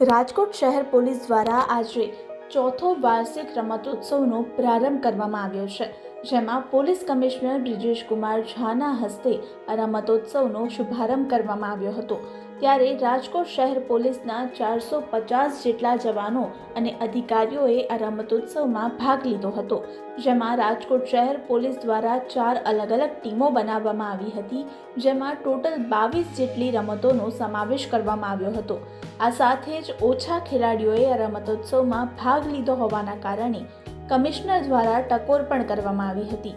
રાજકોટ શહેર પોલીસ દ્વારા આજે ચોથો વાર્ષિક રમતોત્સવનો પ્રારંભ કરવામાં આવ્યો છે. જેમાં પોલીસ કમિશનર બ્રિજેશ કુમાર ઝાના હસ્તે આ રમતોત્સવનો શુભારંભ કરવામાં આવ્યો હતો. ત્યારે રાજકોટ શહેર પોલીસના ચારસો પચાસ જેટલા જવાનો અને અધિકારીઓએ આ રમતોત્સવમાં ભાગ લીધો હતો. જેમાં રાજકોટ શહેર પોલીસ દ્વારા ચાર અલગ અલગ ટીમો બનાવવામાં આવી હતી, જેમાં ટોટલ બાવીસ જેટલી રમતોનો સમાવેશ કરવામાં આવ્યો હતો. આ સાથે જ ઓછા ખેલાડીઓએ આ રમતોત્સવમાં ભાગ લીધો હોવાના કારણે કમિશનર દ્વારા ટકોર પણ કરવામાં આવી હતી.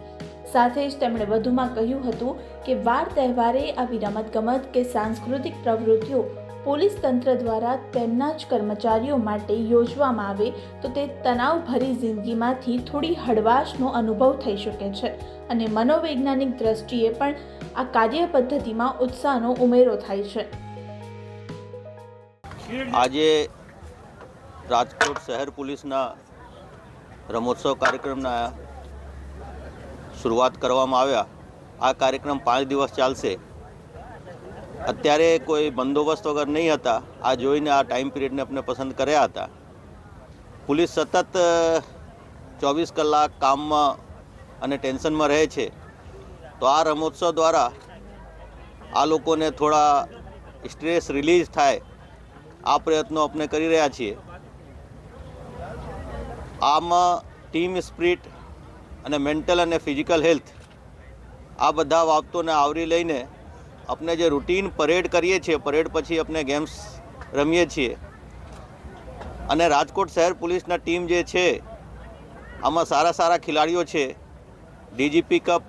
સાથે જ તેમણે વધુમાં કહ્યું હતું કે વાર તહેવારે આવી રમતગમત કે સાંસ્કૃતિક પ્રવૃત્તિઓ પોલીસ તંત્ર દ્વારા તેમના જ કર્મચારીઓ માટે યોજવામાં આવે તો તે તણાવભરી જિંદગીમાંથી થોડી હળવાશનો અનુભવ થઈ શકે છે અને મનોવૈજ્ઞાનિક દ્રષ્ટિએ પણ આ કાર્ય પદ્ધતિમાં ઉત્સાહનો ઉમેરો થાય છે. આજે રાજકોટ શહેર પોલીસના રમોત્સવ કાર્યક્રમના શરૂઆત કરવામાં આવ્યા. આ કાર્યક્રમ પાંચ દિવસ ચાલશે. અત્યારે કોઈ બંદોબસ્ત વગર નહીં હતા. આ જોઈને આ ટાઈમ પિરિયડને આપણે પસંદ કર્યા હતા. પોલીસ સતત ચોવીસ કલાક કામમાં અને ટેન્શનમાં રહે છે. તો આ રમોત્સવ દ્વારા આ લોકોને થોડા સ્ટ્રેસ રિલીઝ થાય. આ પ્રયત્નો આપણે કરી રહ્યા છીએ. આમાં ટીમ સ્પિરિટ અને મેન્ટલ અને ફિઝિકલ હેલ્થ આ બધા બાબતોને આવરી લઈને આપણે જે રૂટીન પરેડ કરીએ છીએ પરેડ પછી આપણે ગેમ્સ રમીએ છીએ. અને રાજકોટ શહેર પોલીસના ટીમ જે છે, આમાં સારા સારા ખેલાડીઓ છે. ડીજીપી કપ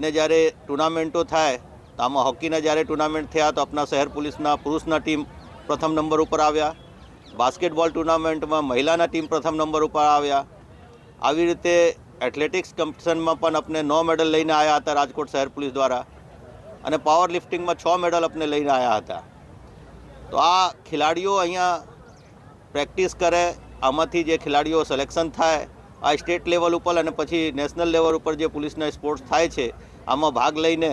ને જ્યારે ટુર્નામેન્ટો થાય, તો આમાં હોકીના જ્યારે ટુર્નામેન્ટ થયા, તો આપણા શહેર પોલીસના પુરુષના ટીમ પ્રથમ નંબર ઉપર આવ્યા. બાસ્કેટબોલ ટુર્નામેન્ટમાં મહિલાના ટીમ પ્રથમ નંબર ઉપર આવ્યા. આવી રીતે એથ્લેટિક્સ કોમ્પિટિશનમાં પણ આપણે નો મેડલ લઈને આવ્યા હતા રાજકોટ શહેર પોલીસ દ્વારા. અને પાવર લિફ્ટિંગમાં છ મેડલ આપણે લઈને આવ્યા હતા. તો આ ખેલાડીઓ અહીંયા પ્રેક્ટિસ કરે, આમાંથી જે ખેલાડીઓ સિલેક્શન થાય, આ સ્ટેટ લેવલ ઉપર અને પછી નેશનલ લેવલ ઉપર જે પોલીસના સ્પોર્ટ્સ થાય છે, આમાં ભાગ લઈને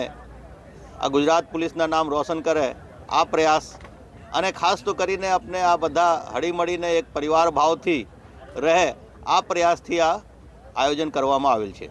આ ગુજરાત પોલીસના નામ રોશન કરે, આ પ્રયાસ અને ખાસ તો કરીને આપણે આ બધા હળીમળીને એક પરિવાર ભાવથી રહે આ પ્રયાસથી આ આયોજન કરવામાં આવેલ છે.